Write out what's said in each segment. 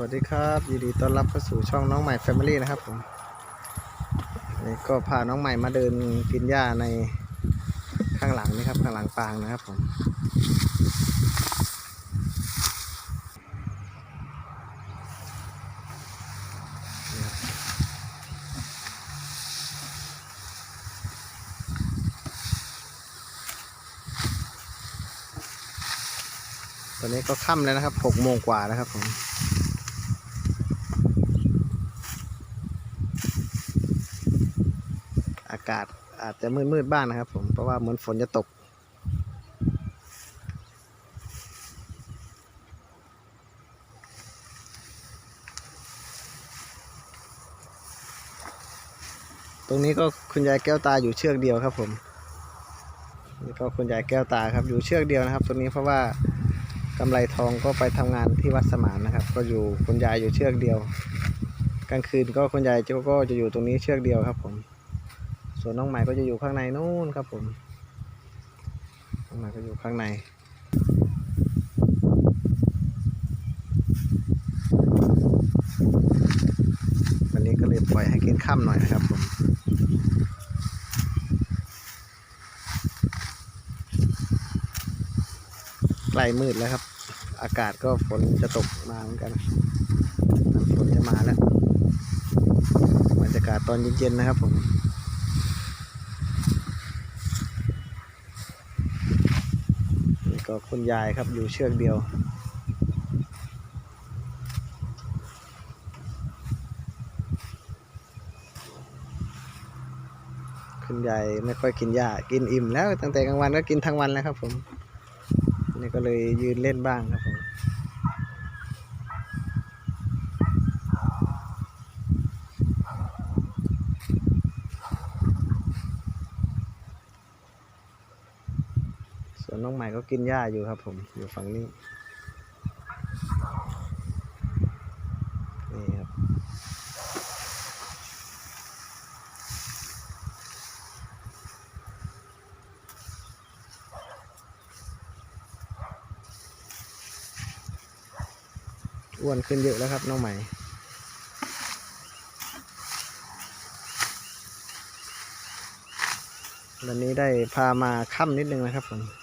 วัสดีครับยินดีต้อนรับเข้าสู่ช่องน้องใหม่แฟมิลี่นะครับผมนี่ก็พาน้องใหม่มาเดินกินหญ้าในข้างหลังนี่ครับ ข้างหลังปางนะครับผมตอนนี้ก็ค่ำแล้วนะครับหกโมงกว่าแล้วครับผมากาศอาจจะมืดๆบ้างนะครับ ผมเพราะว่าเหมือนฝนจะตก ตรงนี้ก็คุณยายแก้วตาอยู่เชือกเดียวครับ ผมนี่ก็คุณยายแก้วตาครับอยู่เชือกเดียวนะครับ ตรงนี้เพราะว่ากำไรทองก็ไปทำงานที่วัดสมานนะครับ ก็อยู่คุณยายอยู่เชือกเดียว กลางคืนก็คุณยายก็จะอยู่ตรงนี้เชือกเดียวครับผม ส่วนน้องใหม่ก็จะอยู่ข้างในนู่นครับผมน้องใหม่ก็อยู่ข้างในวันนี้ก็เลยปล่อยให้กินข้ามหน่อยนะครับผมใกล้มืดแล้วครับ อากาศก็ฝนจะตกมาเหมือนกันฝนจะมาแล้วบรรยากาศตอนเย็นๆนะครับผม นี่ ก็คุณยายครับอยู่เชือกเดียว คุณยายไม่ค่อยกินหญ้ากินอิ่มแล้วตั้งแต่กลางวันก็กินทั้งวันแล้วครับผมนี่ก็เลยยืนเล่นบ้างครับผม ส่ว น้องใหม่ก็กินหญ้าอยู่ครับ ผมอยู่ฝั่งนี้นี่ครับอ้วนขึ้นเยอะแล้วครับน้องใหม่วันนี้ได้พามาค่ำนิดนึงนะครับผม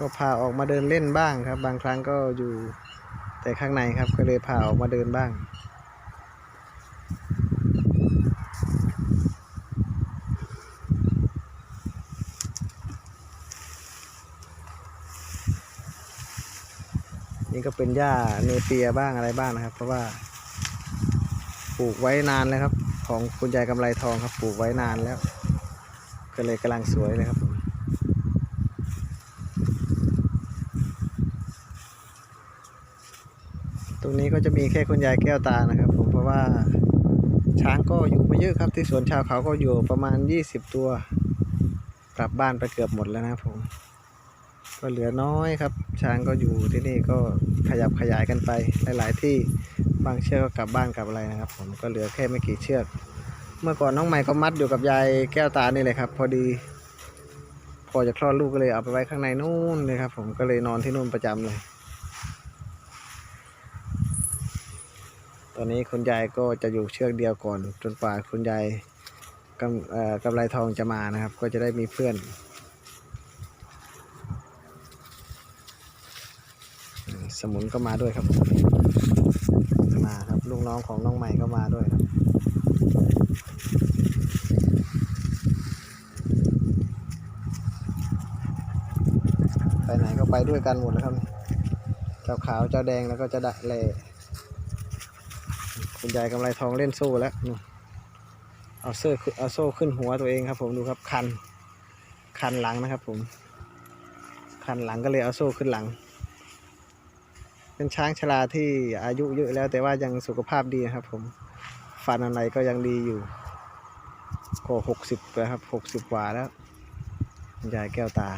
ก็พาออกมาเดินเล่นบ้างครับ บางครั้งก็อยู่แต่ข้างในครับก็เลยพาออกมาเดินบ้าง นี่ก็เป็นหญ้าเนเปียบ้างอะไรบ้างนะครับ เพราะว่าปลูกไว้นานแล้วครับ ของคุณยายกำไรทองครับ ปลูกไว้นานแล้ว ก็เลยกำลังสวยเลยครับผม รงนี้ก็จะมีแค่คุณยายแก้วตานะครับผมเพราะว่าช้างก็อยู่ไม่เยอะครับที่สวนชาวเขาก็อยู่ประมาณ 20 ตัว กลับบ้านไปเกือบหมดแล้วนะผม ก็เหลือน้อยครับ ช้างก็อยู่ที่นี่ก็ขยับขยายกันไป หลาย ๆ ที่บางเชือกก็กลับบ้านกลับอะไรนะครับ ผมก็เหลือแค่ไม่กี่เชือก เมื่อก่อนน้องใหม่ก็มัดอยู่กับยายแก้วตานี่เลยครับ พอดีพอจะคลอดลูกก็เลยเอาไปไว้ข้างในนู่นเลยครับ ผมก็เลยนอนที่นู่นประจำเลย อนนี้คุณยายก็จะอยู่เชือกเดียวก่อน จนกว่าคุณยายกำกำไรทองจะมานะครับ ก็จะได้มีเพื่อน สมุนก็มาด้วยครับ มาครับลูกน้องของน้องใหม่ก็มาด้วยครับไปไหนก็ไปด้วยกันหมดแล้วครับ เจ้าขาวเจ้าแดงแล้วก็จ้าดะเล คุณยายกำไรทองเล่นโซ่แล้วนู่นเอาเสื้อขึ้นเอาโซ่ขึ้นหัวตัวเองครับ ผมดูครับคัน คันหลังนะครับ ผม คันหลังก็เลยเอาโซ่ขึ้นหลัง เป็นช้างชราที่อายุเยอะแล้ว แต่ว่ายังสุขภาพดีนะครับ ผมฟันอะไรก็ยังดีอยู่ก็หกสิบแล้วครับหกสิบกว่าแล้วคุณยายแก้วตา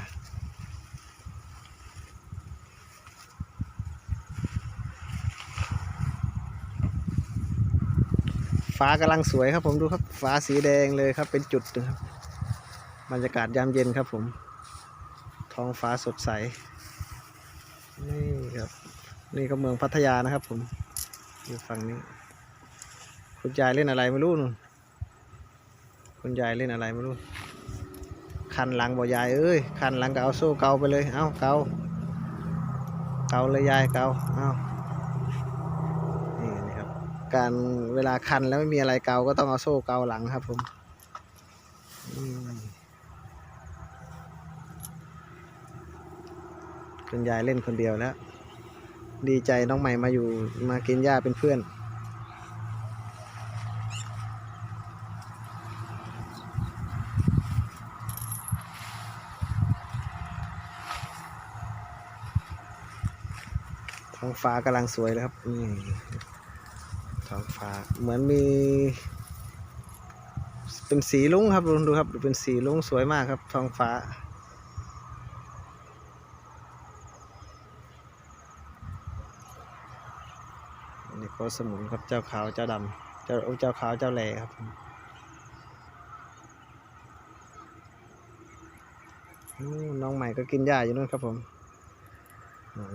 ฟ้ากำลังสวยครับผมดูครับฟ้าสีแดงเลยครับเป็นจุดนะครับบรรยากาศยามเย็นครับผมท้องฟ้าสดใส นี่ครับ นี่ก็เมืองพัทยานะครับผมอยู่ฝั่งนี้ คุณยายเล่นอะไรไม่รู้นู่นคุณยายเล่นอะไรไม่รู้ คันหลังบ่ยายเอ้ยคันหลังก็เอาโซ่เกาไปเลย เอ้าเกาเกาเลยยายเกาเอ้า การเวลาคันแล้วไม่มีอะไรเกาก็ต้องเอาโซ่เกาหลังครับผมคุณยายเล่นคนเดียวแล้ว ดีใจน้องใหม่มาอยู่มากินหญ้าเป็นเพื่อนท้องฟ้ากำลังสวยเลยครับนี่ ท้องฟ้า เหมือนมี เป็นสีลุงครับดูดูครับเป็นสีลุงสวยมากครับท้องฟ้าอันนี้โคสมุนครับเจ้าขาวเจ้าดำเจ้าเจ้าขาวเจ้าแหล่ครับน้องใหม่ก็กินหญ้าอยู่นู่นครับผม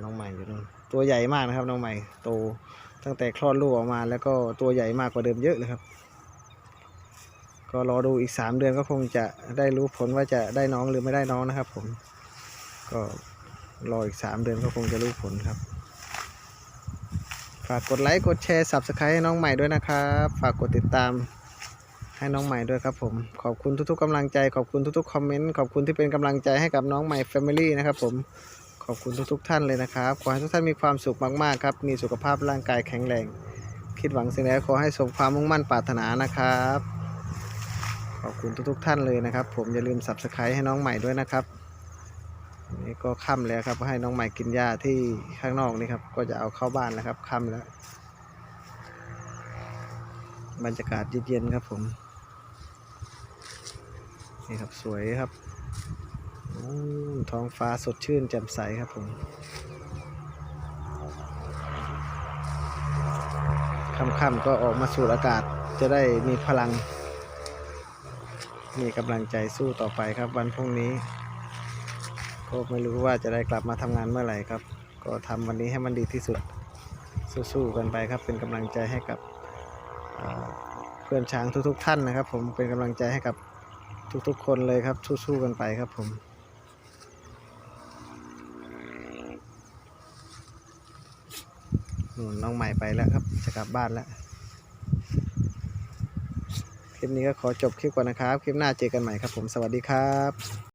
น้องใหม่อยู่นู่นตัวใหญ่มากนะครับ น้องใหม่โต ตั้งแต่คลอดลูกออกมาแล้วก็ตัวใหญ่มากกว่าเดิมเยอะเลยครับ ก็รอดูอีกสามเดือนก็คงจะได้รู้ผลว่าจะได้น้องหรือไม่ได้น้องนะครับผมก็รออีกสามเดือนก็คงจะรู้ผลครับฝากกดไลค์กดแชร์ subscribe ให้น้องใหม่ด้วยนะครับ ฝากกดติดตามให้น้องใหม่ด้วยครับผม ขอบคุณทุกๆกำลังใจ ขอบคุณทุกๆคอมเมนต์ ขอบคุณที่เป็นกำลังใจให้กับน้องใหม่ Family นะครับผม ขอบคุณทุกๆท่านเลยนะครับ ขอให้ทุกท่านมีความสุขมากๆครับ มีสุขภาพร่างกายแข็งแรง คิดหวังสิ่งใดขอให้สมความมุ่งมั่นปรารถนานะครับ ขอบคุณทุกๆท่านเลยนะครับ ผมอย่าลืม subscribe ให้น้องใหม่ด้วยนะครับ นี่ก็ค่ำแล้วครับให้น้องใหม่กินหญ้าที่ข้างนอกนี่ครับ ก็จะเอาเข้าบ้านแล้วครับค่ำแล้ว บรรยากาศเย็นๆครับผม นี่ครับสวยครับ ท้องฟ้าสดชื่นแจ่มใสครับผมค่ำๆก็ออกมาสูดอากาศจะได้มีพลัง มีกำลังใจสู้ต่อไปครับวันพรุ่งนี้ ก็ไม่รู้ว่าจะได้กลับมาทำงานเมื่อไหร่ครับ ก็ทำวันนี้ให้มันดีที่สุดสู้ๆกันไปครับ เป็นกำลังใจให้กับเพื่อนช้างทุกๆ ท่านนะครับ ผมเป็นกำลังใจให้กับทุกๆ คนเลยครับสู้ๆกันไปครับผม นู่นน้องใหม่ไปแล้วครับ จะกลับบ้านแล้ว คลิปนี้ก็ขอจบคลิปก่อนนะครับ คลิปหน้าเจอกันใหม่ครับผม สวัสดีครับ